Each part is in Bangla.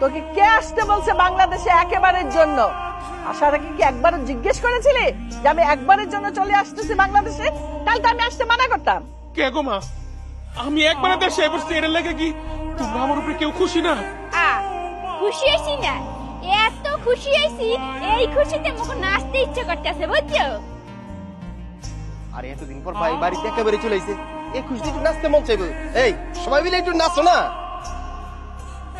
তোকে কে আসতে বলছে বাংলাদেশে একেবারের জন্য? আসার আগে কি একবার জিজ্ঞেস করেছিলি যে আমি একবারের জন্য চলে আসতেছি বাংলাদেশে? কাল তো আমি আসতে মানা করতাম। কে গো মা? আমি একবার দেশে বসছি এর লেগে কি? তোমরা আমার উপরে কেউ খুশি না? আ খুশি হয়েছি না। এত খুশি হয়েছি এই খুশিতে মুখ নাচতে ইচ্ছে করতেছে বুঝছ? আরে এতদিন পর ভাই বাড়িতে একেবারে চলে আইছে। এই খুশিতে নাচতে মন চাইবে। এই সবাই মিলে একটু নাচো না?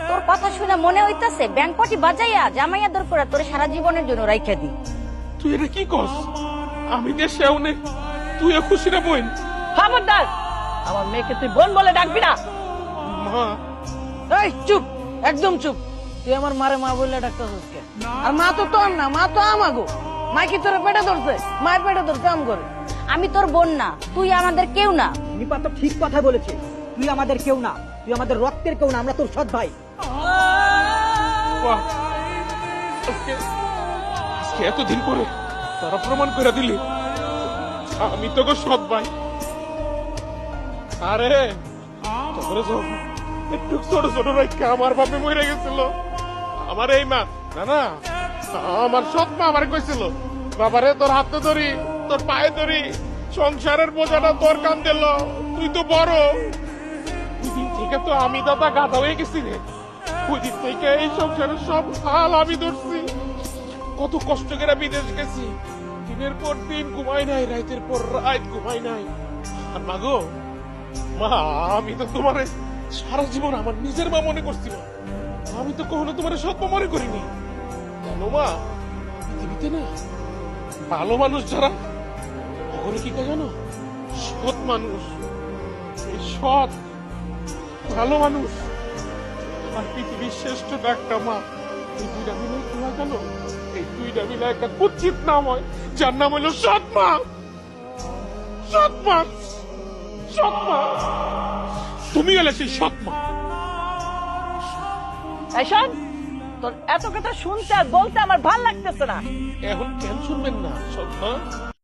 তোর কথা শুনে মনে হইতাছে ব্যাংকটি বাজাইয়া জামাইয়া দর করে তোর সারা জীবনের জন্য রাইখা দি তুই এটা কি কস? আমি দেশে অনেক তুই খুশি না বোন খবরদার আমার মেয়েকে তুই বোন বলে ডাকবি না। মা। এই চুপ একদম চুপ। তুই আমার মারে মা বললে ডাক্তার কে আর মা তো তোর না মা তো আমাগো। মা কি তোর পেটে ধরছে? মায়ের পেটে ধরছে আম করে। আমি তোর বোন না তুই আমাদের কেউ না। নিপা তো ঠিক কথা বলেছে তুই আমাদের কেউ না। তুই আমাদের রক্তের কেউ না আমরা তোর সৎ ভাই। আজকে এতদিন পরে তারা প্রমাণ করে দিলি। আমি তোকে সৎ ভাই। আরে একটু ছোট ছোট রেখে আমার বাপে মরে গেছিল। আমার এই মা না না, আমার সৎ মা আমার কইছিল, বাবারে, তোর হাতে ধরি, তোর পায়ে ধরি, সংসারের বোঝাটা তোর কান দিল, তুই তো বড়। থেকে তো আমি দাদা গাধা হয়ে গেছি রে। ওই থেকে এই সংসারের সব হাল আমি ধরছি। কত কষ্ট করে বিদেশ গেছি। দিনের পর দিন ঘুমাই নাই রাতের পর রাত ঘুমাই নাই। আর মাগো, মা, আমি তো তোমার সারা জীবন আমার নিজের মা মনে করছি মা আমি তো কখনো তোমার মা মনে করিনি। জানো মা? পৃথিবীতে না ভালো মানুষ যারা, ওগুলো কি জানো? সৎ মানুষ। সৎ, ভালো মানুষ। পৃথিবীর শ্রেষ্ঠ মা। এই দুইটা মিলে কি হয় জানো? এই দুইটা মিলে একটা নাম হয় যার নাম হলো সৎ মা সৎ মা সৎ মা তুমি হলে সেই সৎ মা শোন, তোর এত কথা শুনতে আর বলতে আমার ভালো লাগতেছে না। এখন কেন শুনবেন না সৎ মা